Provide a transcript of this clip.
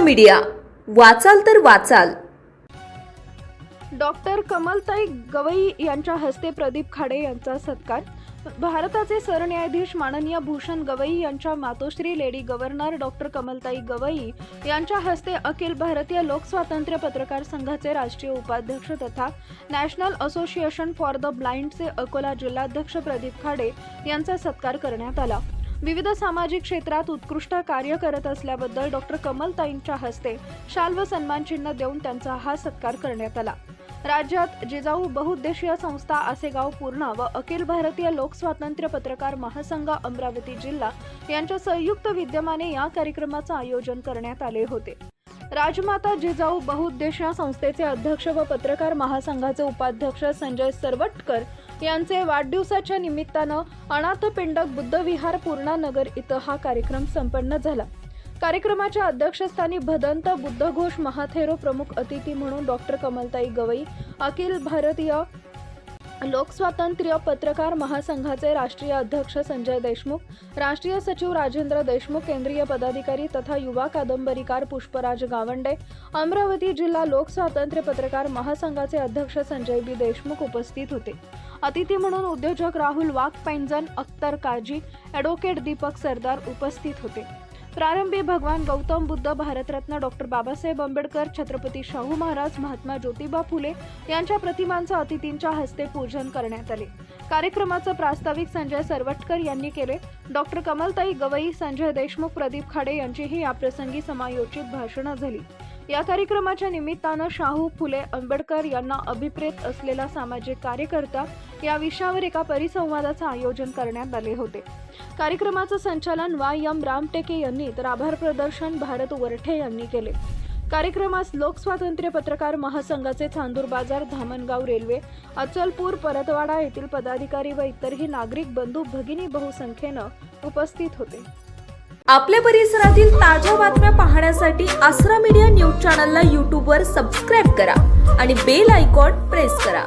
Media. वाचाल तर वाचाल. डॉक्टर कमलताई गवई यांच्या हस्ते प्रदीप खाडे यांचा सत्कार. भारताचे सरन्यायाधीश माननीय भूषण गवई यांच्या मातोश्री lady governor doctor Kamaltai Gavai यांच्या हस्ते अखिल भारतीय लोकस्वातंत्र्य पत्रकार संघाचे राष्ट्रीय उपाध्यक्ष तथा नॅशनल असोसिएशन फॉर द ब्लाइंडचे अकोला जिल्हाध्यक्ष प्रदीप खाडे यांचा सत्कार करण्यात आला. विविध सामाजिक क्षेत्रात उत्कृष्ट कार्य करत असल्याबद्दल डॉक्टर कमलताईंच्या हस्ते शाल व सन्मान चिन्ह देऊन त्यांचा हा सत्कार करण्यात आला. राज्यात जिजाऊ बहुउद्देशीय संस्था आसेगाव पूर्णा व अखिल भारतीय लोकस्वातंत्र्य पत्रकार महासंघ अमरावती जिल्हा यांच्या संयुक्त विद्यमाने या कार्यक्रमाचं आयोजन करण्यात आले होते. राजमाता जिजाऊ बहुउद्देशीय संस्थेचे अध्यक्ष व पत्रकार महासंघाचे उपाध्यक्ष संजय सरवटकर यांचे वाढदिवसाच्या निमित्तानं अनाथपिंडक बुद्धविहार पूर्णानगर इथं हा कार्यक्रम संपन्न झाला. कार्यक्रमाच्या अध्यक्षस्थानी भदंत बुद्धघोष महाथेरो प्रमुख अतिथी म्हणून डॉक्टर कमलताई गवई अखिल भारतीय लोकस्वातंत्र्य पत्रकार महासंघाचे राष्ट्रीय अध्यक्ष संजय देशमुख राष्ट्रीय सचिव राजेंद्र देशमुख केंद्रीय पदाधिकारी तथा युवा कादंबरीकार पुष्पराज गावंडे अमरावती जिल्हा लोकस्वातंत्र्य पत्रकार महासंघाचे अध्यक्ष संजय बी देशमुख उपस्थित होते. अतिथी म्हणून उद्योजक राहुल वाघ पैंजन अख्तर काजी ॲडव्होकेट दीपक सरदार उपस्थित होते. प्रारंभी भगवान गौतम बुद्ध भारतरत्न डॉक्टर बाबासाहेब आंबेडकर छत्रपती शाहू महाराज महात्मा ज्योतिबा फुले यांच्या प्रतिमांचं अतिथींच्या हस्ते पूजन करण्यात आले. कार्यक्रमाचं प्रास्ताविक संजय सरवटकर यांनी केले. डॉक्टर कमलताई गवई संजय देशमुख प्रदीप खाडे यांचीही याप्रसंगी समायोजित भाषणं झाली. या कार्यक्रमाच्या निमित्तानं शाहू फुले आंबेडकर यांना अभिप्रेत असलेला सामाजिक कार्यकर्ता या विषयावर एका परिसंवादाचं आयोजन करण्यात आले होते. कार्यक्रमाचं संचालन वाय एम. रामटेके यांनी तर आभार प्रदर्शन भारत वरठे यांनी केले. कार्यक्रमास लोकस्वातंत्र्य पत्रकार महासंघाचे चांदूर बाजार धामणगाव रेल्वे अचलपूर परतवाडा येथील पदाधिकारी व इतरही नागरिक बंधू भगिनी बहुसंख्येनं उपस्थित होते. आपल्या परिसरातील ताज्या पाहण्यासाठी आसरा मीडिया न्यूज चॅनलला यूट्यूबवर सबस्क्राईब करा आणि बेल आयकॉन प्रेस करा.